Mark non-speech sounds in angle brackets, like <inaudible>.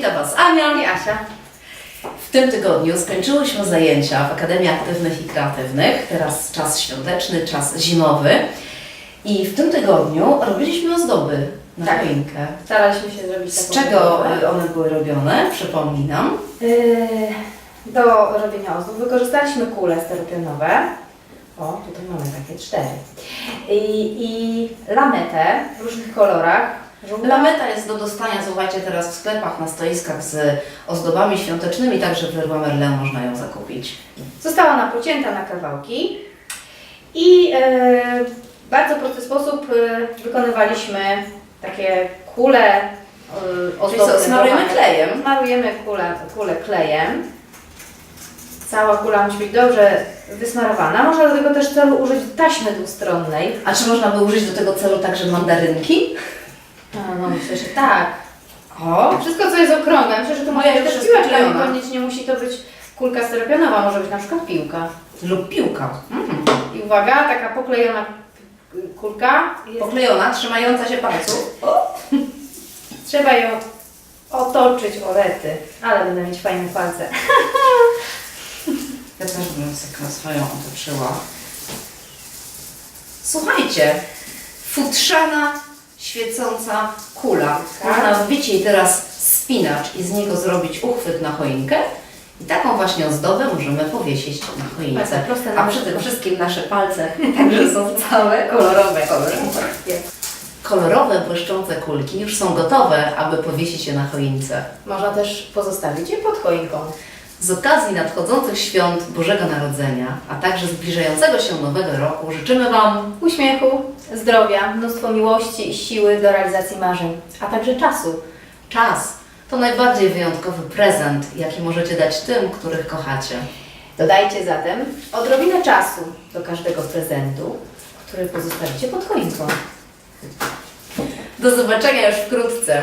Witam Was Ania. I Asia. W tym tygodniu skończyłyśmy zajęcia w Akademii Aktywnych i Kreatywnych. Teraz czas świąteczny, czas zimowy. I w tym tygodniu robiliśmy ozdoby na Tak. choinkę. Staraliśmy się zrobić Z czego one były robione? Przypomnij nam. Yy, Do robienia ozdób wykorzystaliśmy kule styropianowe. O, tutaj mamy takie cztery. I, i lametę w różnych kolorach. Lameta jest do dostania, słuchajcie, teraz w sklepach, na stoiskach z ozdobami świątecznymi, także w Leroy Merlin można ją zakupić. Została ona pocięta na kawałki i yy, w bardzo prosty sposób yy, wykonywaliśmy takie kule Czyli ozdobne. co, smarujemy klejem? Smarujemy kulę, kulę klejem. Cała kula musi być dobrze wysmarowana. Można do tego też celu użyć taśmy dwustronnej. A czy można by użyć do tego celu także mandarynki? No, no myślę, że tak. O, Wszystko co jest okrągłe. Myślę, że to może Moja być też piłeczka, kupiona. niekoniecznie musi to być kulka styropianowa, może być na przykład piłka. lub piłka. Mhm. I uwaga, taka poklejona kulka. Jest, Poklejona, trzymająca się palców. O, <laughs> trzeba ją otoczyć orety, ale będę mieć fajne palce. <laughs> Ja też bym sobie swoją otoczyła. Słuchajcie, futrzana, świecąca kula. Tak. Można wbić jej teraz spinacz i z niego zrobić uchwyt na choinkę. I taką właśnie ozdobę możemy powiesić na choince. Bardzo proste A na przy tym wszystko. wszystkim nasze palce <laughs> także są całe kolorowe. kolorowe. Kolorowe, błyszczące kulki już są gotowe, aby powiesić je na choince. Można też pozostawić je pod choinką. Z okazji nadchodzących świąt Bożego Narodzenia, a także zbliżającego się Nowego Roku życzymy Wam Uśmiechu, zdrowia, mnóstwo miłości i siły do realizacji marzeń, a także czasu. czas. To najbardziej wyjątkowy prezent, jaki możecie dać tym, których kochacie. Dodajcie zatem odrobinę czasu do każdego prezentu, który pozostawicie pod choinką. Do zobaczenia już wkrótce.